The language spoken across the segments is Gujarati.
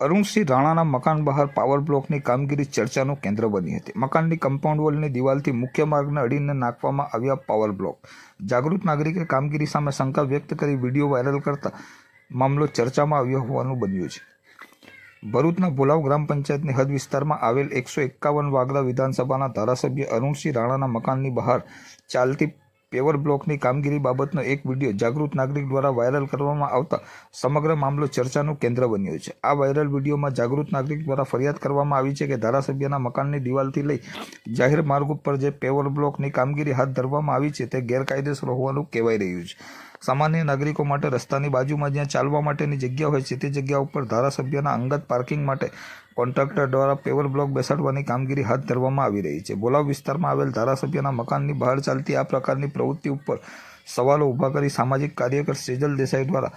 અરુણસિંહ રાણાના મકાન બહાર પાવર બ્લોકની કામગીરી ચર્ચાનું કેન્દ્ર બની હતી. મકાનની કમ્પાઉન્ડ વોલની દિવાલથી મુખ્ય માર્ગને અડીને નાખવામાં આવ્યા પાવર બ્લોક જાગૃત નાગરિકે કામગીરી સામે શંકા વ્યક્ત કરી વીડિયો વાયરલ કરતા મામલો ચર્ચામાં આવ્યો હોવાનું બન્યું છે. ભરૂચના ભોલાવ ગ્રામ પંચાયતની હદ વિસ્તારમાં આવેલ એકસો એકાવન વાગરા વિધાનસભાના ધારાસભ્ય અરુણસિંહ રાણાના મકાનની બહાર ચાલતી પેવર બ્લોકની કામગીરી બાબતનો એક વીડિયો જાગૃત નાગરિક દ્વારા વાયરલ કરવામાં આવતા સમગ્ર મામલો ચર્ચાનું કેન્દ્ર બન્યો છે. આ વાયરલ વિડીયોમાં જાગૃત નાગરિક દ્વારા ફરિયાદ કરવામાં આવી છે કે ધારાસભ્યના મકાનની દિવાલથી લઈ જાહેર માર્ગ ઉપર જે પેવર બ્લોકની કામગીરી હાથ ધરવામાં આવી છે તે ગેરકાયદેસર હોવાનું કહેવાઈ રહ્યું છે. સામાન્ય નાગરિકો માટે રસ્તાની બાજુમાં જ્યાં ચાલવા માટેની જગ્યા હોય છે તે જગ્યા ઉપર ધારાસભ્યના અંગત પાર્કિંગ માટે કોન્ટ્રાક્ટર દ્વારા પેવર બ્લોક બેસાડવાની કામગીરી હાથ ધરવામાં આવી રહી છે. બોલાવ વિસ્તારમાં આવેલ ધારાસભ્યના મકાનની બહાર ચાલતી આ પ્રકારની પ્રવૃત્તિ ઉપર સવાલો ઊભા કરી સામાજિક કાર્યકર સેજલ દેસાઈ દ્વારા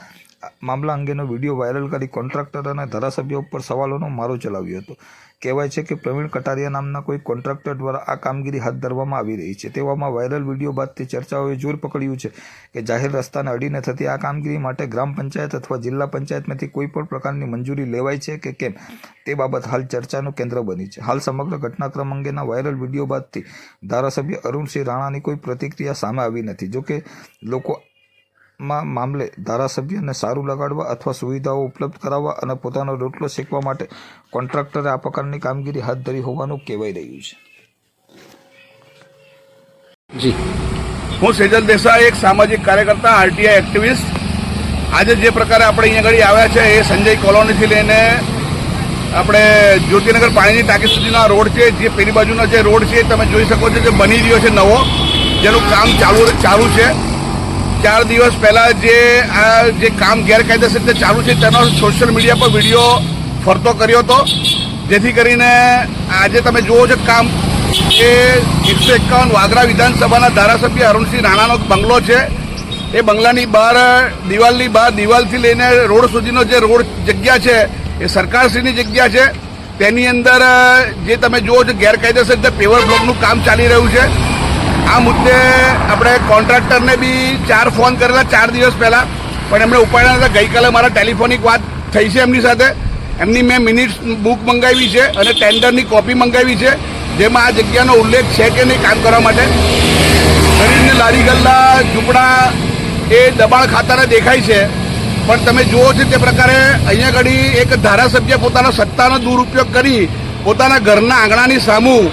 મામલા અંગેનો વીડિયો વાયરલ કરી કોન્ટ્રાક્ટર અને ધારાસભ્ય ઉપર સવાલોનો મારો ચલાવ્યો હતો. કહેવાય છે કે પ્રવીણ કટારિયા નામના કોઈ કોન્ટ્રાક્ટર દ્વારા આ કામગીરી હાથ ધરવામાં આવી રહી છે. તેવામાં વાયરલ વીડિયો બાદથી ચર્ચાઓએ જોર પકડ્યું છે કે જાહેર રસ્તાને અડીને થતી આ કામગીરી માટે ગ્રામ પંચાયત અથવા જિલ્લા પંચાયતમાંથી કોઈ પણ પ્રકારની મંજૂરી લેવાય છે કે કેમ? તે બાબત હાલ ચર્ચાનું કેન્દ્ર બની છે. હાલ સમગ્ર ઘટનાક્રમ અંગેના વાયરલ વીડિયો બાદથી ધારાસભ્ય અરુણસિંહ રાણાની કોઈ પ્રતિક્રિયા સામે આવી નથી. જોકે લોકો માં મામલે ધારાસભ્યને સારું લગાડવા અથવા સુવિધાઓ ઉપલબ્ધ કરાવવા અને પોતાનો રોટલો શેકવા માટે કોન્ટ્રાક્ટરે આ પ્રકારની કામગીરી હાથ ધરી હોવાનું કહેવાઈ રહ્યું છે. જી. હું સેજલ દેસાઈ એક સામાજિક કાર્યકર્તા આરટીઆઈ એક્ટિવિસ્ટ. આજે જે પ્રકારે આપણે અહીંયા આગળ આવ્યા છે એ સંજય કોલોનીથી લઈને આપણે જ્યોતિનગર પાણીની ટાંકી સુધીના રોડ છે જે પેલી બાજુનો જે રોડ છે તમે જોઈ શકો છો જે બની રહ્યો છે નવો જેનું કામ ચાલુ ચાલુ છે. ચાર દિવસ પહેલાં જે આ જે કામ ગેરકાયદેસર રીતે ચાલુ છે, તેનો સોશિયલ મીડિયા પર વીડિયો ફરતો કર્યો હતો. જેથી કરીને આજે તમે જુઓ છો કામ એ એકસો એકાવન વાગરા વિધાનસભાના ધારાસભ્ય અરુણસિંહ રાણાનો બંગલો છે. એ બંગલાની બહાર, દિવાલની બહાર, દિવાલથી લઈને રોડ સુધીનો જે રોડ જગ્યા છે, એ સરકારશ્રીની જગ્યા છે. તેની અંદર, જે તમે જુઓ છો ગેરકાયદેસર રીતે પેવર બ્લોકનું કામ ચાલી રહ્યું છે. આ મુદ્દે આપણે કોન્ટ્રાક્ટરને બી ચાર ફોન કરેલા ચાર દિવસ પહેલા. પણ એમણે ઉપાડ્યા હતા. ગઈકાલે મારા ટેલિફોનિક વાત થઈ છે એમની સાથે. એમની મેં મિનિટ્સ બુક મંગાવી છે અને ટેન્ડરની કોપી મંગાવી છે. જેમાં આ જગ્યાનો ઉલ્લેખ છે કે નહીં કામ કરવા માટે. શરીરને લારી ગલ્લા, ઝૂંપડા એ દબાણ ખાતાને દેખાય છે. પણ તમે જુઓ છો તે પ્રકારે અહીંયા ઘડી એક ધારાસભ્ય પોતાના સત્તાનો દુરુપયોગ કરી પોતાના ઘરના આંગણાની સામું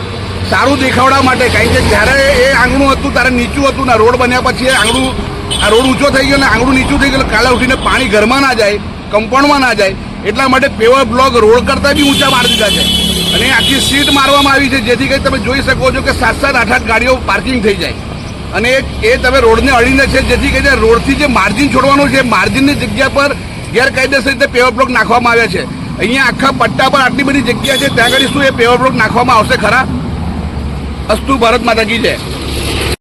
સારું દેખાવડા માટે કારણ કે જ્યારે એ આંગણું હતું, ત્યારે નીચું હતું ને રોડ બન્યા પછી એ આંગણું, આ રોડ ઊંચો થઈ ગયો ને આંગણું નીચું થઈ ગયું કાલે ઉઠીને પાણી ઘરમાં ના જાય કમ્પાઉન્ડમાં ના જાય, એટલા માટે પેવર બ્લોક રોડ કરતાં બી ઊંચા મારી દીધા છે. અને આખી સીટ મારવામાં આવી છે, જેથી કરી તમે જોઈ શકો છો કે સાત સાત આઠ આઠ ગાડીઓ પાર્કિંગ થઈ જાય. અને એ તમે રોડને અડીને છે, જેથી કરીને રોડથી જે માર્જિન છોડવાનું છે માર્જિનની જગ્યા પર ગેરકાયદેસર રીતે પેવર બ્લોક નાખવામાં આવ્યા છે. અહીંયા આખા પટ્ટા પર આટલી બધી જગ્યા છે, ત્યાં આગળ શું એ પેવર બ્લોક નાખવામાં આવશે ખરા? અસ્તુ ભારત માતાજી છે